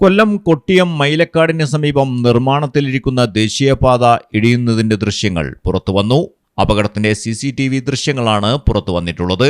കൊല്ലം കൊട്ടിയം മൈലക്കാടിന് സമീപം നിർമ്മാണത്തിലിരിക്കുന്ന ദേശീയപാത ഇടിയുന്നതിന്റെ ദൃശ്യങ്ങൾ പുറത്തുവന്നു. അപകടത്തിന്റെ സി സി ടി വി ദൃശ്യങ്ങളാണ് പുറത്തു വന്നിട്ടുള്ളത്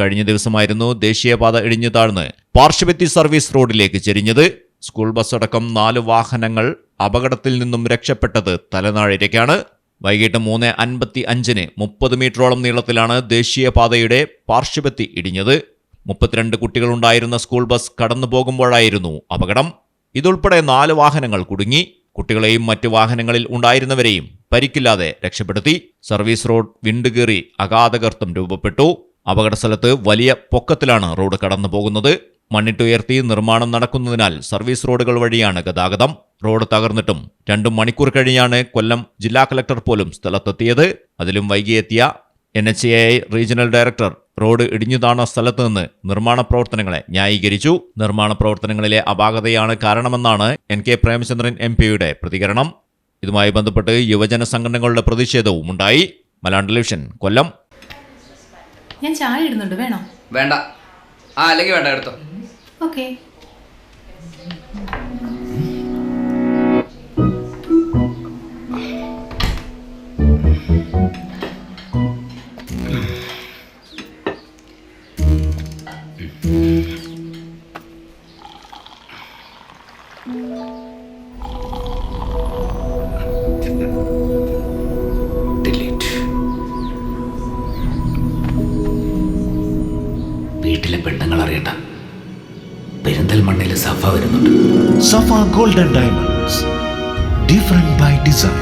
കഴിഞ്ഞ ദിവസമായിരുന്നു ദേശീയപാത ഇടിഞ്ഞു താഴ്ന്ന് പാർശ്വഭിത്തി സർവീസ് റോഡിലേക്ക് ചെരിഞ്ഞത്. സ്കൂൾ ബസ് അടക്കം നാല് വാഹനങ്ങൾ അപകടത്തിൽ നിന്നും രക്ഷപ്പെട്ടത് തലനാഴിരയ്ക്കാണ് വൈകിട്ട് മൂന്ന് അൻപത്തി അഞ്ചിന് മുപ്പത് മീറ്ററോളം നീളത്തിലാണ് ദേശീയപാതയുടെ പാർശ്വഭിത്തി ഇടിഞ്ഞത്. മുപ്പത്തിരണ്ട് കുട്ടികളുണ്ടായിരുന്ന സ്കൂൾ ബസ് കടന്നു പോകുമ്പോഴായിരുന്നു അപകടം. ഇതുൾപ്പെടെ നാല് വാഹനങ്ങൾ കുടുങ്ങി. കുട്ടികളെയും മറ്റ് വാഹനങ്ങളിൽ ഉണ്ടായിരുന്നവരെയും പരിക്കില്ലാതെ രക്ഷപ്പെടുത്തി. സർവീസ് റോഡ് വിണ്ടുകീറി അഗാധകർത്തം രൂപപ്പെട്ടു. അപകട സ്ഥലത്ത് വലിയ പൊക്കത്തിലാണ് റോഡ് കടന്നു പോകുന്നത് മണ്ണിട്ടുയർത്തി നിർമ്മാണം നടക്കുന്നതിനാൽ സർവീസ് റോഡുകൾ വഴിയാണ് ഗതാഗതം. റോഡ് തകർന്നിട്ടും രണ്ടു മണിക്കൂർ കഴിഞ്ഞാണ് കൊല്ലം ജില്ലാ കളക്ടർ പോലും സ്ഥലത്തെത്തിയത്. അതിലും വൈകിയെത്തിയ N H A regional director road ഇടിഞ്ഞു താണ സ്ഥലത്ത് നിന്ന് നിർമ്മാണ പ്രവർത്തനങ്ങളെ ന്യായീകരിച്ചു. നിർമ്മാണ പ്രവർത്തനങ്ങളിലെ അപാകതയാണ് കാരണമെന്നാണ് എൻ കെ പ്രേമചന്ദ്രൻ എം പിയുടെ പ്രതികരണം. ഇതുമായി ബന്ധപ്പെട്ട് യുവജന സംഘടനകളുടെ പ്രതിഷേധവും ഉണ്ടായി മലയാളം ടെലിവിഷൻ കൊല്ലം. ഞാൻ ചായ ഇടുന്നുണ്ട് വേണോ? വേണ്ട. ആ അല്ലെങ്കിൽ വേണ്ട എടുത്തോ. ഓക്കെ. ഡിലീറ്റ് പറയട്ടെ പെരിന്തൽ മണ്ണിൽ സഫ വരുന്നുണ്ട്. Safa golden diamonds. Different by design.